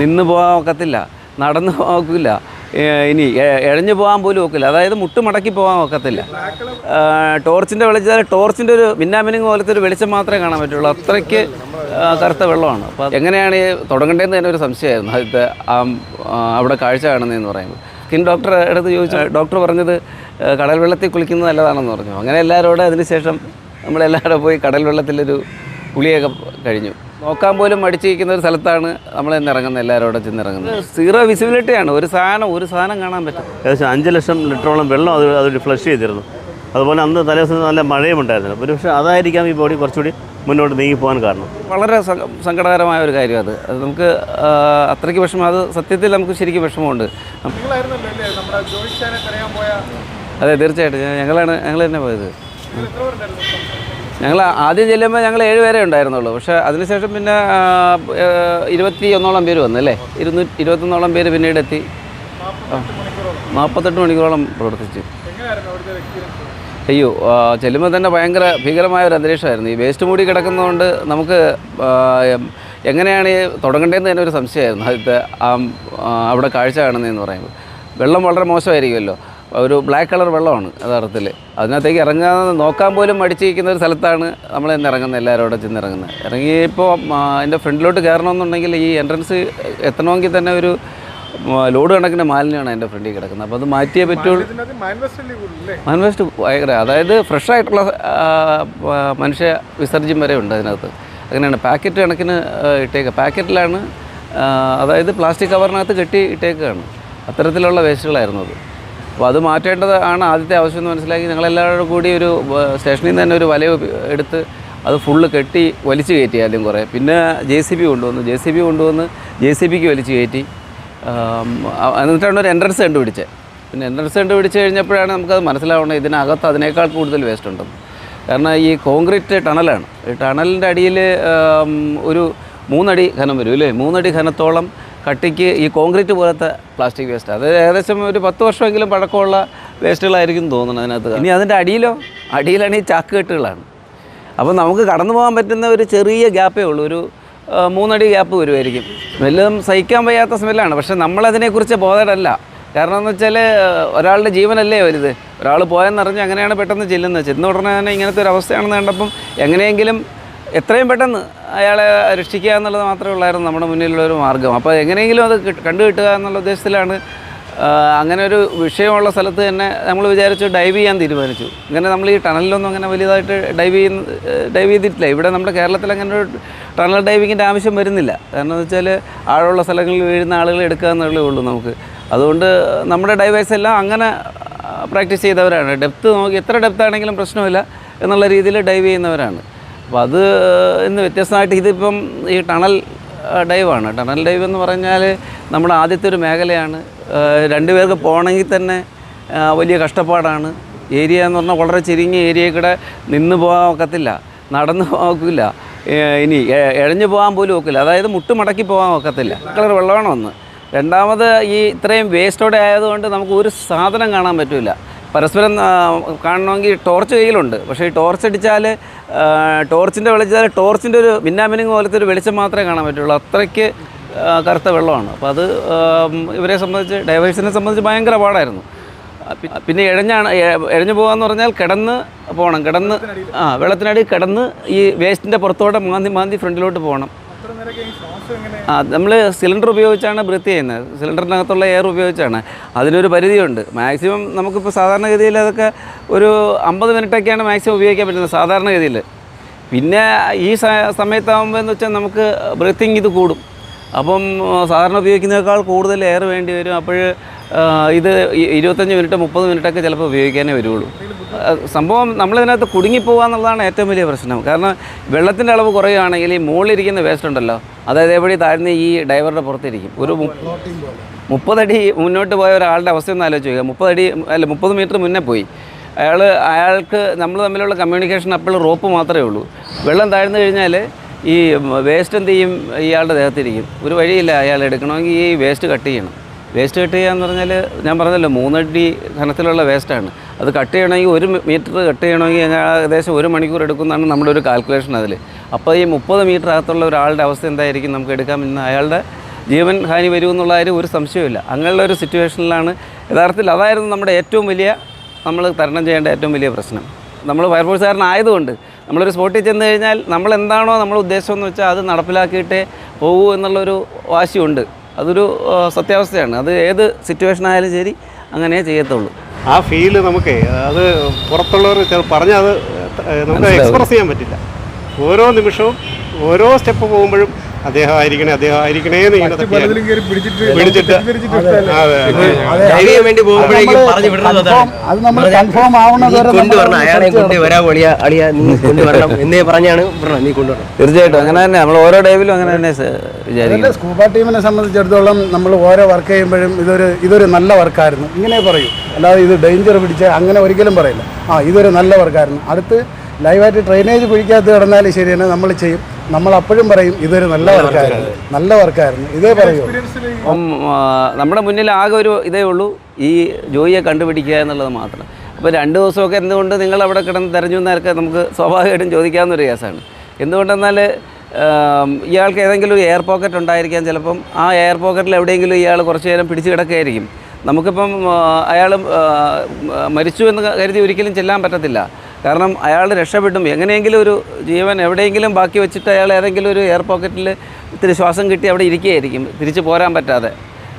നിന്ന് പോകാൻ ഒക്കത്തില്ല നടന്നു പോകാൻ ഒക്കില്ല ഇനി എഴഞ്ഞു പോകാൻ പോലും ഒക്കില്ല. അതായത് മുട്ട് മടക്കി പോകാൻ ഒക്കത്തില്ല. ടോർച്ചിന്റെ വെളിച്ചം ടോർച്ചിന്റെ ഒരു മിന്നാമിനിങ് പോലത്തെ ഒരു വെളിച്ചം മാത്രമേ കാണാൻ പറ്റുള്ളൂ. അത്രയ്ക്ക് കറുത്ത വെള്ളമാണ്. അപ്പോൾ എങ്ങനെയാണ് ഈ തുടങ്ങേണ്ടതെന്ന് തന്നെ ഒരു സംശയമായിരുന്നു. ആദ്യത്തെ അവിടെ കാഴ്ച കാണുന്നതെന്ന് പറയുമ്പോൾ. സ്കിൻ ഡോക്ടറെ അടുത്ത് ചോദിച്ചു ഡോക്ടർ പറഞ്ഞത് കടൽ വെള്ളത്തിൽ കുളിക്കുന്നത് നല്ലതാണെന്ന് പറഞ്ഞു. അങ്ങനെ എല്ലാവരോടും അതിനുശേഷം നമ്മളെല്ലാവരും പോയി കടൽ വെള്ളത്തിലൊരു കുളിയൊക്കെ കഴിഞ്ഞു. നോക്കാൻ പോലും മടിച്ചിരിക്കുന്ന ഒരു സ്ഥലത്താണ് നമ്മൾ ഇന്ന് ഇറങ്ങുന്നത്. എല്ലാവരോടും ചെന്നിറങ്ങുന്നത്. സീറോ വിസിബിലിറ്റിയാണ് ഒരു സാധനം ഒരു സാധനം കാണാൻ പറ്റും. ഏകദേശം അഞ്ച് ലക്ഷം ലിറ്ററോളം വെള്ളം അത് അത് ഫ്ലഷ് ചെയ്തിരുന്നു. അതുപോലെ അന്ന് തലേദിവസം നല്ല മഴയും ഉണ്ടായിരുന്നു. ഒരു പക്ഷേ അതായിരിക്കാം ഈ ബോഡി കുറച്ചുകൂടി മുന്നോട്ട് നീങ്ങി പോകാൻ കാരണം. വളരെ സങ്കടകരമായ ഒരു കാര്യം അത്. അത് നമുക്ക് അത്രയ്ക്ക് വിഷമം അത് സത്യത്തിൽ നമുക്ക് ശരിക്കും വിഷമമുണ്ട്. അതെ തീർച്ചയായിട്ടും. ഞങ്ങളാണ് ഞങ്ങൾ തന്നെ പോയത്. ഞങ്ങൾ ആദ്യം ചെല്ലുമ്പോൾ ഞങ്ങൾ ഏഴ് പേരെ ഉണ്ടായിരുന്നുള്ളൂ. പക്ഷേ അതിനുശേഷം പിന്നെ ഇരുപത്തി ഒന്നോളം പേര് വന്നു അല്ലേ? ഇരുന്നൂറ്റി ഇരുപത്തൊന്നോളം പേര് പിന്നീട് എത്തി നാൽപ്പത്തെട്ട് മണിക്കൂറോളം പ്രവർത്തിച്ചു. അയ്യോ ചെല്ലുമ്പോൾ തന്നെ ഭയങ്കര ഭീകരമായ ഒരു അന്തരീക്ഷമായിരുന്നു. ഈ വേസ്റ്റ് മൂടി കിടക്കുന്നതുകൊണ്ട് നമുക്ക് എങ്ങനെയാണ് തുടങ്ങേണ്ടതെന്ന് തന്നെ ഒരു സംശയമായിരുന്നു. ആദ്യത്തെ അവിടെ കാഴ്ച കാണുന്നതെന്ന് പറയുമ്പോൾ. വെള്ളം വളരെ മോശമായിരിക്കുമല്ലോ. ഒരു ബ്ലാക്ക് കളർ വെള്ളമാണ് യഥാർത്ഥത്തിൽ. അതിനകത്തേക്ക് ഇറങ്ങാൻ നോക്കാൻ പോലും മടിച്ചിരിക്കുന്ന ഒരു സ്ഥലത്താണ് നമ്മൾ ഇന്ന് ഇറങ്ങുന്നത് എല്ലാവരോടും ചെന്ന് ഇറങ്ങുന്നത്. ഇറങ്ങിയപ്പോൾ അതിന്റെ ഫ്രണ്ടിലോട്ട് കയറണമെന്നുണ്ടെങ്കിൽ ഈ എൻട്രൻസ് എത്തണമെങ്കിൽ തന്നെ ഒരു ലോഡ് കണക്കിന് മാലിന്യമാണ് എന്റെ ഫ്രണ്ടിൽ കിടക്കുന്നത്. അപ്പോൾ അത് മാറ്റിയേ പറ്റുള്ളൂ മാൻവെസ്റ്റ് ഭയങ്കര അതായത് ഫ്രഷ് ആയിട്ടുള്ള മനുഷ്യ വിസർജ്യം വരെ ഉണ്ട് അതിനകത്ത്. അങ്ങനെയാണ്. പാക്കറ്റ് കണക്കിന് ഇട്ടേക്കുക പാക്കറ്റിലാണ് അതായത് പ്ലാസ്റ്റിക് കവറിനകത്ത് കെട്ടി ഇട്ടേക്കുകയാണ് അത്തരത്തിലുള്ള വേസ്റ്റുകളായിരുന്നു അത്. അപ്പോൾ അത് മാറ്റേണ്ടത് ആണ് ആദ്യത്തെ ആവശ്യം എന്ന് മനസ്സിലാക്കി ഞങ്ങളെല്ലാവരും കൂടി ഒരു സ്റ്റേഷനിൽ നിന്ന് തന്നെ ഒരു വല എടുത്ത് അത് ഫുള്ള് കെട്ടി വലിച്ചു കയറ്റി ആദ്യം കുറേ. പിന്നെ ജെ സി ബി കൊണ്ടുവന്നു. ജെ സി ബി കൊണ്ടുവന്ന് ജെ സി ബിക്ക് വലിച്ചു കയറ്റി. എന്നിട്ടാണ് ഒരു എൻട്രൻസ് കണ്ടുപിടിച്ചത്. പിന്നെ എൻട്രൻസ് കണ്ടുപിടിച്ച് കഴിഞ്ഞപ്പോഴാണ് നമുക്കത് മനസ്സിലാവുന്നത് ഇതിനകത്ത് അതിനേക്കാൾ കൂടുതൽ വേസ്റ്റ് ഉണ്ടെന്ന്. കാരണം ഈ കോൺക്രീറ്റ് ടണലാണ് ഈ ടണലിന്റെ അടിയിൽ ഒരു മൂന്നടി ഖനം വരും അല്ലേ? മൂന്നടി ഘനത്തോളം കട്ടിക്ക് ഈ കോൺക്രീറ്റ് പോലത്തെ പ്ലാസ്റ്റിക് വേസ്റ്റ്. അത് ഏകദേശം ഒരു പത്ത് വർഷമെങ്കിലും പഴക്കമുള്ള വേസ്റ്റുകളായിരിക്കും തോന്നുന്നത് അതിനകത്ത്. ഇനി അതിന്റെ അടിയിലോ? അടിയിലാണ് ഈ ചാക്ക് കെട്ടുകളാണ് അപ്പോൾ നമുക്ക് കടന്നു പോകാൻ പറ്റുന്ന ഒരു ചെറിയ ഗ്യാപ്പേ ഉള്ളൂ. ഒരു മൂന്നടി ഗ്യാപ്പ് വരുമായിരിക്കും വല്ലതും സഹിക്കാൻ വയ്യാത്ത സ്മെല്ലാണ്. പക്ഷെ നമ്മളതിനെക്കുറിച്ച് ബോധമല്ല കാരണം എന്ന് വെച്ചാൽ ഒരാളുടെ ജീവനല്ലേ വരുത് ഒരാൾ പോയെന്നറിഞ്ഞ് അങ്ങനെയാണ് പെട്ടെന്ന് ചെല്ലുന്നത്. ചെന്ന ഉടനെ തന്നെ ഇങ്ങനത്തെ ഒരു അവസ്ഥയാണെന്ന് കണ്ടപ്പം എങ്ങനെയെങ്കിലും എത്രയും പെട്ടെന്ന് അയാളെ രക്ഷിക്കുക എന്നുള്ളത് മാത്രമേ ഉള്ളായിരുന്നു നമ്മുടെ മുന്നിലുള്ള ഒരു മാർഗം അപ്പോൾ എങ്ങനെയെങ്കിലും അത് കണ്ടു കിട്ടുക എന്നുള്ള ഉദ്ദേശത്തിലാണ് അങ്ങനെ ഒരു വിഷയമുള്ള സ്ഥലത്ത് തന്നെ നമ്മൾ വിചാരിച്ചു ഡൈവ് ചെയ്യാൻ തീരുമാനിച്ചു. ഇങ്ങനെ നമ്മൾ ഈ ടണലിലൊന്നും അങ്ങനെ വലിയതായിട്ട് ഡൈവ് ചെയ്യുന്ന ഡൈവ് ചെയ്തിട്ടില്ല. ഇവിടെ നമ്മുടെ കേരളത്തിൽ അങ്ങനെ ഒരു ടണൽ ഡൈവിങ്ങിന്റെ ആവശ്യം വരുന്നില്ല. കാരണം എന്ന് വെച്ചാൽ ആഴമുള്ള സ്ഥലങ്ങളിൽ വീഴുന്ന ആളുകൾ എടുക്കുക എന്നുള്ളേ ഉള്ളൂ നമുക്ക്. അതുകൊണ്ട് നമ്മുടെ ഡൈവേഴ്സ് എല്ലാം അങ്ങനെ പ്രാക്ടീസ് ചെയ്തവരാണ്. ഡെപ്ത് നോക്കി എത്ര ഡെപ്ത് ആണെങ്കിലും പ്രശ്നമില്ല എന്നുള്ള രീതിയിൽ ഡൈവ് ചെയ്യുന്നവരാണ്. അപ്പോൾ അത് ഇന്ന് വ്യത്യസ്തമായിട്ട് ഇതിപ്പം ഈ ടണൽ ഡൈവാണ്. ടണൽ ഡൈവ് എന്ന് പറഞ്ഞാൽ നമ്മുടെ ആദ്യത്തെ ഒരു മേഖലയാണ്. രണ്ടു പേർക്ക് പോകണമെങ്കിൽ തന്നെ വലിയ കഷ്ടപ്പാടാണ്. ഏരിയ എന്ന് പറഞ്ഞാൽ വളരെ ചുരുങ്ങിയ ഏരിയയിൽ കൂടെ നിന്ന് പോകാൻ ഒക്കത്തില്ല. നടന്നു പോകാൻ ഒക്കില്ല. ഇനി എഴഞ്ഞു പോകാൻ പോലും ഒക്കില്ല. അതായത് മുട്ട് മടക്കി പോകാൻ ഒക്കത്തില്ല. കളർ വെള്ളമാണ് ഒന്ന്. രണ്ടാമത് ഈ ഇത്രയും വേസ്റ്റോടെ ആയതുകൊണ്ട് നമുക്ക് ഒരു സാധനം കാണാൻ പറ്റില്ല പരസ്പരം കാണണമെങ്കിൽ ടോർച്ച് കയ്യിലുണ്ട്. പക്ഷേ ഈ ടോർച്ച് അടിച്ചാൽ ടോർച്ചിന്റെ വെളിച്ചാൽ ടോർച്ചിന്റെ ഒരു മിന്നാമിനിങ് പോലത്തെ ഒരു വെളിച്ചം മാത്രമേ കാണാൻ പറ്റുള്ളൂ. അത്രയ്ക്ക് കറുത്ത വെള്ളമാണ്. അപ്പോൾ അത് ഇവരെ സംബന്ധിച്ച് ഡൈവേഴ്സിനെ സംബന്ധിച്ച് ഭയങ്കര പാടായിരുന്നു. പിന്നെ ഇഴഞ്ഞാണ് ഇഴഞ്ഞു പോകാന്ന് പറഞ്ഞാൽ കിടന്ന് പോകണം. കിടന്ന് ആ വെള്ളത്തിനടി കിടന്ന് ഈ വേസ്റ്റിന്റെ പുറത്തോടെ മാന്തി മാന്തി ഫ്രണ്ടിലോട്ട് പോകണം. ആ നമ്മൾ സിലിണ്ടർ ഉപയോഗിച്ചാണ് ബ്രീത്ത് ചെയ്യുന്നത്. സിലിണ്ടറിനകത്തുള്ള എയർ ഉപയോഗിച്ചാണ്. അതിനൊരു പരിധിയുണ്ട്. മാക്സിമം നമുക്കിപ്പോൾ സാധാരണഗതിയിൽ അതൊക്കെ ഒരു അമ്പത് മിനിറ്റൊക്കെയാണ് മാക്സിമം ഉപയോഗിക്കാൻ പറ്റുന്നത് സാധാരണഗതിയിൽ. പിന്നെ ഈ സമയത്താകുമ്പോൾ എന്ന് വെച്ചാൽ നമുക്ക് ബ്രീത്തിങ് ഇത് കൂടും. അപ്പം സാധാരണ ഉപയോഗിക്കുന്നതിനേക്കാൾ കൂടുതൽ എയർ വേണ്ടി വരും. അപ്പോൾ ഇത് ഇരുപത്തഞ്ച് മിനിറ്റ് മുപ്പത് മിനിറ്റൊക്കെ ചിലപ്പോൾ ഉപയോഗിക്കാനേ വരുള്ളൂ. സംഭവം നമ്മളിതിനകത്ത് കുടുങ്ങിപ്പോകുക എന്നുള്ളതാണ് ഏറ്റവും വലിയ പ്രശ്നം. കാരണം വെള്ളത്തിന്റെ അളവ് കുറയുകയാണെങ്കിൽ ഈ മുകളിലിരിക്കുന്ന വേസ്റ്റ് ഉണ്ടല്ലോ അതായത് എവിടെ താഴ്ന്ന് ഈ ഡൈവറുടെ പുറത്തിരിക്കും. ഒരു മുപ്പതടി മുന്നോട്ട് പോയ ഒരാളുടെ അവസ്ഥ ഒന്ന് ആലോചിച്ച് നോക്കുക മുപ്പതടി അല്ല മുപ്പത് മീറ്റർ മുന്നേ പോയി. അയാൾ അയാൾക്ക് നമ്മൾ തമ്മിലുള്ള കമ്മ്യൂണിക്കേഷൻ അപ്പോൾ റോപ്പ് മാത്രമേ ഉള്ളൂ. വെള്ളം താഴ്ന്നു കഴിഞ്ഞാൽ ഈ വേസ്റ്റ് എന്ത് ചെയ്യും? ഇയാളുടെ ദേഹത്തിരിക്കും. ഒരു വഴിയില്ല അയാൾ എടുക്കണമെങ്കിൽ ഈ വേസ്റ്റ് കട്ട് ചെയ്യണം. വേസ്റ്റ് കട്ട് ചെയ്യുക എന്ന് പറഞ്ഞാൽ ഞാൻ പറഞ്ഞല്ലോ മൂന്നടി ഘനത്തിലുള്ള വേസ്റ്റാണ്. അത് കട്ട് ചെയ്യണമെങ്കിൽ ഒരു മീറ്റർ കട്ട് ചെയ്യണമെങ്കിൽ ഏകദേശം ഒരു മണിക്കൂർ എടുക്കുന്നതാണ് നമ്മുടെ ഒരു കാൽക്കുലേഷൻ അതിൽ അപ്പോൾ ഈ മുപ്പത് മീറ്റർ അകത്തുള്ള ഒരാളുടെ അവസ്ഥ എന്തായിരിക്കും നമുക്ക് എടുക്കാൻ പറ്റുന്ന അയാളുടെ ജീവൻ ഹാനി വരുമെന്നുള്ള കാര്യം ഒരു സംശയമില്ല അങ്ങനെയുള്ള ഒരു സിറ്റുവേഷനിലാണ് യഥാർത്ഥത്തിൽ അതായിരുന്നു നമ്മുടെ ഏറ്റവും വലിയ നമ്മൾ തരണം ചെയ്യേണ്ട ഏറ്റവും വലിയ പ്രശ്നം. നമ്മൾ ഫയർഫോഴ്സുകാരനായതുകൊണ്ട് നമ്മളൊരു സ്പോട്ടിൽ ചെന്ന് കഴിഞ്ഞാൽ നമ്മൾ എന്താണോ നമ്മൾ എന്ന് വെച്ചാൽ അത് നടപ്പിലാക്കിയിട്ടേ പോകൂ എന്നുള്ളൊരു വാശിയുണ്ട്. അതൊരു സത്യാവസ്ഥയാണ്. അത് ഏത് സിറ്റുവേഷൻ ആയാലും ശരി അങ്ങനെ ചെയ്യത്തുള്ളൂ. ആ ഫീൽ നമുക്ക് അത് പുറത്തുള്ളവർ പറഞ്ഞാൽ അത് നമുക്ക് എക്സ്പ്രസ് ചെയ്യാൻ പറ്റില്ല. ഓരോ നിമിഷവും ഓരോ സ്റ്റെപ്പ് പോകുമ്പോഴും അദ്ദേഹം ആയിരിക്കണേ അദ്ദേഹം ആയിരിക്കണേ എന്ന് ഇങ്ങനെ തട്ടിയാണ്. പലതിലും കയറി പിടിച്ചിട്ട് വേണ്ടി പോകുമ്പോഴേക്കും പറഞ്ഞു വിടുന്നത് അതാണ്. അത് നമ്മൾ കൺഫേം ആവുന്നത് വരെ കൊണ്ടുവരണം അയാളെ അളിയ നീ കൊണ്ടുവരണം എന്നേ പറഞ്ഞാണ് വിടണം. നീ കൊണ്ടുവരണം തീർച്ചയായിട്ടും. അങ്ങനെ തന്നെ. നമ്മൾ ഓരോ ഡേവിലും അങ്ങനെ തന്നെ വിചാരിക്കും സ്കൂബ ടീമിനെ സംബന്ധിച്ചിടത്തോളം നമ്മൾ ഓരോ വർക്ക് ചെയ്യുമ്പോഴും ഇതൊരു ഇതൊരു നല്ല വർക്കായിരുന്നു ഇങ്ങനെ പറയും. അല്ലാതെ ഇത് ഡേഞ്ചർ പിടിച്ച് അങ്ങനെ ഒരിക്കലും പറയില്ല. ആ ഇതൊരു നല്ല വർക്കായിരുന്നു അടുത്ത് ലൈവായിട്ട് ട്രെയിനേജ് കിടന്നാലും ശരി ശരിയാണ് നമ്മൾ ചെയ്യും. നമ്മൾ അപ്പോഴും പറയും ഇതൊരു നല്ല വർക്കായിരുന്നു നല്ല വർക്കായിരുന്നു ഇതേ പറയൂ അപ്പം നമ്മുടെ മുന്നിൽ ആകെ ഒരു ഇതേ ഉള്ളൂ. ഈ ജോയിയെ കണ്ടുപിടിക്കുക എന്നുള്ളത് മാത്രം. അപ്പോൾ രണ്ട് ദിവസമൊക്കെ എന്തുകൊണ്ട് നിങ്ങൾ അവിടെ കിടന്ന് തെരഞ്ഞു എന്നൊക്കെ നമുക്ക് സ്വാഭാവികമായിട്ടും ചോദിക്കാവുന്നൊരു കേസാണ്. എന്തുകൊണ്ടെന്നാൽ ഇയാൾക്ക് ഏതെങ്കിലും ഒരു എയർ പോക്കറ്റ് ഉണ്ടായിരിക്കാം. ചിലപ്പം ആ എയർ പോക്കറ്റിൽ എവിടെയെങ്കിലും ഇയാൾ കുറച്ച് നേരം പിടിച്ച് കിടക്കുകയായിരിക്കും. നമുക്കിപ്പം അയാൾ മരിച്ചു എന്ന് കരുതി ഒരിക്കലും ചെല്ലാൻ പറ്റത്തില്ല. കാരണം അയാൾ രക്ഷപ്പെട്ടും എങ്ങനെയെങ്കിലും ഒരു ജീവൻ എവിടെയെങ്കിലും ബാക്കി വെച്ചിട്ട് അയാൾ ഏതെങ്കിലും ഒരു എയർ പോക്കറ്റിൽ ഇത്തിരി ശ്വാസം കിട്ടി അവിടെ ഇരിക്കുകയായിരിക്കും. തിരിച്ച് പോരാൻ പറ്റാതെ.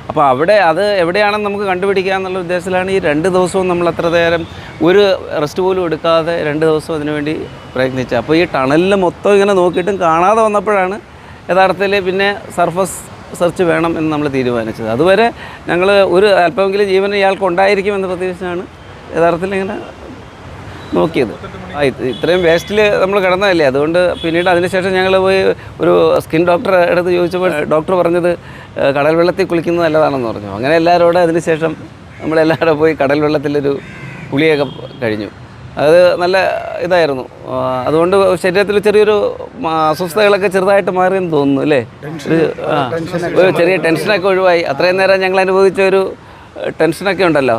അപ്പോൾ അവിടെ അത് എവിടെയാണെന്ന് നമുക്ക് കണ്ടുപിടിക്കുക എന്നുള്ള ഉദ്ദേശത്തിലാണ് ഈ രണ്ട് ദിവസവും നമ്മൾ അത്ര നേരം ഒരു റെസ്റ്റ് പോലും എടുക്കാതെ രണ്ട് ദിവസം അതിനുവേണ്ടി പ്രയത്നിച്ചത്. അപ്പോൾ ഈ ടണലിൽ മൊത്തം ഇങ്ങനെ നോക്കിയിട്ടും കാണാതെ വന്നപ്പോഴാണ് യഥാർത്ഥത്തിൽ പിന്നെ സർഫസ് സെർച്ച് വേണം എന്ന് നമ്മൾ തീരുമാനിച്ചത്. അതുവരെ ഞങ്ങൾ ഒരു അല്പമെങ്കിലും ജീവൻ ഇയാൾക്ക് ഉണ്ടായിരിക്കുമെന്ന് പ്രതീക്ഷിച്ചാണ് യഥാർത്ഥത്തിൽ ഇങ്ങനെ നോക്കിയത്. ആ ഇത്രയും വേസ്റ്റിൽ നമ്മൾ കിടന്നതല്ലേ? അതുകൊണ്ട് പിന്നീട് അതിനുശേഷം ഞങ്ങൾ പോയി ഒരു സ്കിൻ ഡോക്ടറെ അടുത്ത് ചോദിച്ചപ്പോൾ ഡോക്ടർ പറഞ്ഞത് കടൽ വെള്ളത്തിൽ കുളിക്കുന്നത് നല്ലതാണെന്ന് പറഞ്ഞു. അങ്ങനെ എല്ലാവരോടും അതിനുശേഷം നമ്മളെല്ലാവരും പോയി കടൽ വെള്ളത്തിലൊരു കുളിയൊക്കെ കഴിഞ്ഞു. അത് നല്ല ഇതായിരുന്നു. അതുകൊണ്ട് ശരീരത്തിൽ ചെറിയൊരു അസ്വസ്ഥതകളൊക്കെ ചെറുതായിട്ട് മാറിയെന്ന് തോന്നുന്നു അല്ലേ? ഒരു ചെറിയ ടെൻഷനൊക്കെ ഒഴിവായി. അത്രയും നേരം ഞങ്ങൾ അനുഭവിച്ച ഒരു ടെൻഷനൊക്കെ ഉണ്ടല്ലോ?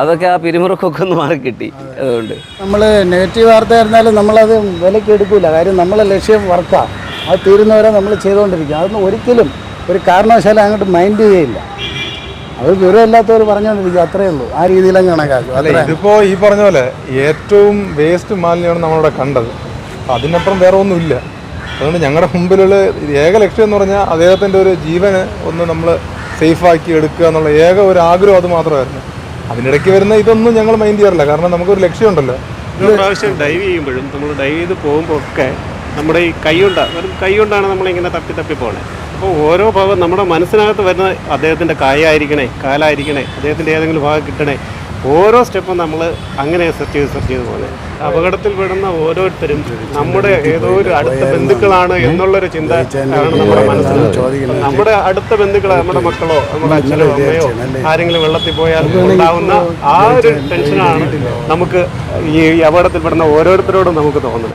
അതൊക്കെ ആ പിരിമുറുക്കൊക്കെ ഒന്ന് മാറി കിട്ടി. അതുകൊണ്ട്. നമ്മൾ നെഗറ്റീവ് വാർത്ത ആയിരുന്നാലും നമ്മളത് വിലയ്ക്ക് എടുക്കില്ല കാര്യം നമ്മളെ ലക്ഷ്യം വർക്കാണ് അത് തീരുന്നവരെ നമ്മൾ ചെയ്തുകൊണ്ടിരിക്കും. അതൊന്നും ഒരിക്കലും ഒരു കാരണവശാലും അങ്ങോട്ട് മൈൻഡ് ചെയ്യില്ല അത് വിവരമില്ലാത്തവർ പറഞ്ഞുകൊണ്ടിരിക്കും. അത്രയേ ഉള്ളൂ. ആ രീതിയിലും കണക്കാക്കും. അല്ല ഇതിപ്പോൾ ഈ പറഞ്ഞ പോലെ ഏറ്റവും വേസ്റ്റ് മാലിന്യമാണ് നമ്മളിവിടെ കണ്ടത്. അതിനപ്പുറം വേറെ ഒന്നുമില്ല. അതുകൊണ്ട് ഞങ്ങളുടെ മുമ്പിലുള്ള ഏക ലക്ഷ്യം എന്ന് പറഞ്ഞാൽ അദ്ദേഹത്തിന്റെ ഒരു ജീവന് ഒന്ന് നമ്മൾ സേഫാക്കി എടുക്കുക എന്നുള്ള ഏക ഒരു ആഗ്രഹം അത് മാത്രമായിരുന്നു. അതിനിടയ്ക്ക് വരുന്ന ഇതൊന്നും ഞങ്ങൾ മൈൻഡ് ചെയ്യാറില്ല. കാരണം നമുക്കൊരു ലക്ഷ്യമുണ്ടല്ലോ. ഉണ്ടല്ലോ പ്രാവശ്യം ഡൈവ് ചെയ്യുമ്പോഴും നമ്മൾ ഡൈവ് ചെയ്ത് പോകുമ്പോൾ ഒക്കെ നമ്മുടെ ഈ കൈ കൊണ്ടാണ് വെറും കൈ കൊണ്ടാണ് നമ്മളിങ്ങനെ തപ്പി തപ്പി പോകണേ അപ്പോൾ ഓരോ ഭാഗം നമ്മുടെ മനസ്സിനകത്ത് വരുന്ന അദ്ദേഹത്തിന്റെ കായായിരിക്കണേ കാലായിരിക്കണേ അദ്ദേഹത്തിന്റെ ഏതെങ്കിലും ഭാഗം കിട്ടണേ. ഓരോ സ്റ്റെപ്പും നമ്മൾ അങ്ങനെ സെർച്ച് ചെയ്ത് സെർച്ച് ചെയ്ത് പോകുന്നത് അപകടത്തിൽ പെടുന്ന ഓരോരുത്തരും നമ്മുടെ ഏതോ ഒരു അടുത്ത ബന്ധുക്കളാണ് എന്നുള്ളൊരു ചിന്ത ആണ് നമ്മുടെ മനസ്സിൽ നമ്മുടെ അടുത്ത ബന്ധുക്കളോ നമ്മുടെ മക്കളോ നമ്മുടെ അച്ഛനോ അമ്മയോ ആരെങ്കിലും വെള്ളത്തിൽ പോയാൽ ഉണ്ടാവുന്ന ആ ഒരു ടെൻഷനാണ് നമുക്ക് ഈ അപകടത്തിൽപ്പെടുന്ന ഓരോരുത്തരോടും നമുക്ക് തോന്നുന്നത്.